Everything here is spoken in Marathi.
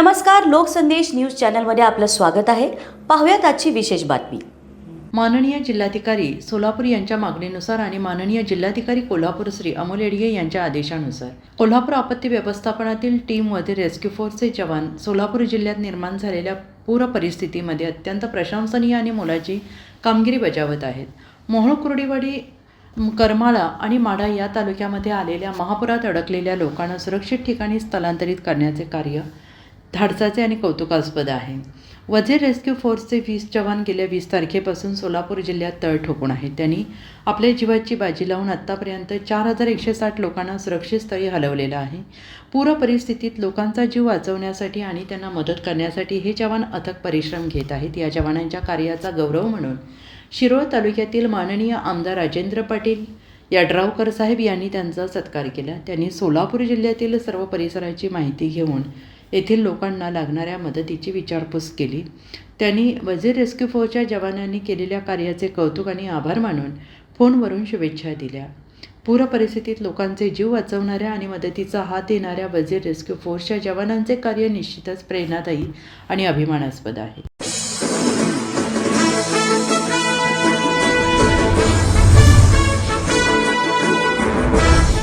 नमस्कार लोकसंदेश न्यूज चॅनलमध्ये आपलं स्वागत आहे. पाहूयात आजची विशेष बातमी. माननीय जिल्हाधिकारी सोलापूर यांच्या मागणीनुसार आणि माननीय जिल्हाधिकारी कोल्हापूर श्री अमोल येडगे यांच्या आदेशानुसार कोल्हापूर आपत्ती व्यवस्थापनातील टीममध्ये रेस्क्यू फोर्सचे जवान सोलापूर जिल्ह्यात निर्माण झालेल्या पूर परिस्थितीमध्ये अत्यंत प्रशंसनीय आणि मोलाची कामगिरी बजावत आहेत. मोहोळ कुर्डीवाडी करमाळा आणि माढा या तालुक्यामध्ये आलेल्या महापुरात अडकलेल्या लोकांना सुरक्षित ठिकाणी स्थलांतरित करण्याचे कार्य धाडसाचे आणि कौतुकास्पद आहे. वझीर रेस्क्यू फोर्सचे वीस जवान गेल्या वीस तारखेपासून सोलापूर जिल्ह्यात तळ ठोकून आहेत. त्यांनी आपल्या जीवाची बाजी लावून आत्तापर्यंत चार हजार एकशे साठ लोकांना सुरक्षित स्थळी हलवलेलं आहे. पूर परिस्थितीत लोकांचा जीव वाचवण्यासाठी आणि त्यांना मदत करण्यासाठी हे जवान अथक परिश्रम घेत आहेत. या जवानांच्या कार्याचा गौरव म्हणून शिरोळ तालुक्यातील माननीय आमदार राजेंद्र पाटील यड्रावकर साहेब यांनी त्यांचा सत्कार केला. त्यांनी सोलापूर जिल्ह्यातील सर्व परिसराची माहिती घेऊन येथील लोकांना लागणाऱ्या मदतीची विचारपूस केली. त्यांनी वजीर रेस्क्यू फोर्सच्या जवानांनी केलेल्या कार्याचे कौतुक आणि आभार मानून फोनवरून शुभेच्छा दिल्या. पूर परिस्थितीत लोकांचे जीव वाचवणाऱ्या आणि मदतीचा हात येणाऱ्या वजीर रेस्क्यू फोर्सच्या जवानांचे कार्य निश्चितच प्रेरणादायी आणि अभिमानास्पद आहे.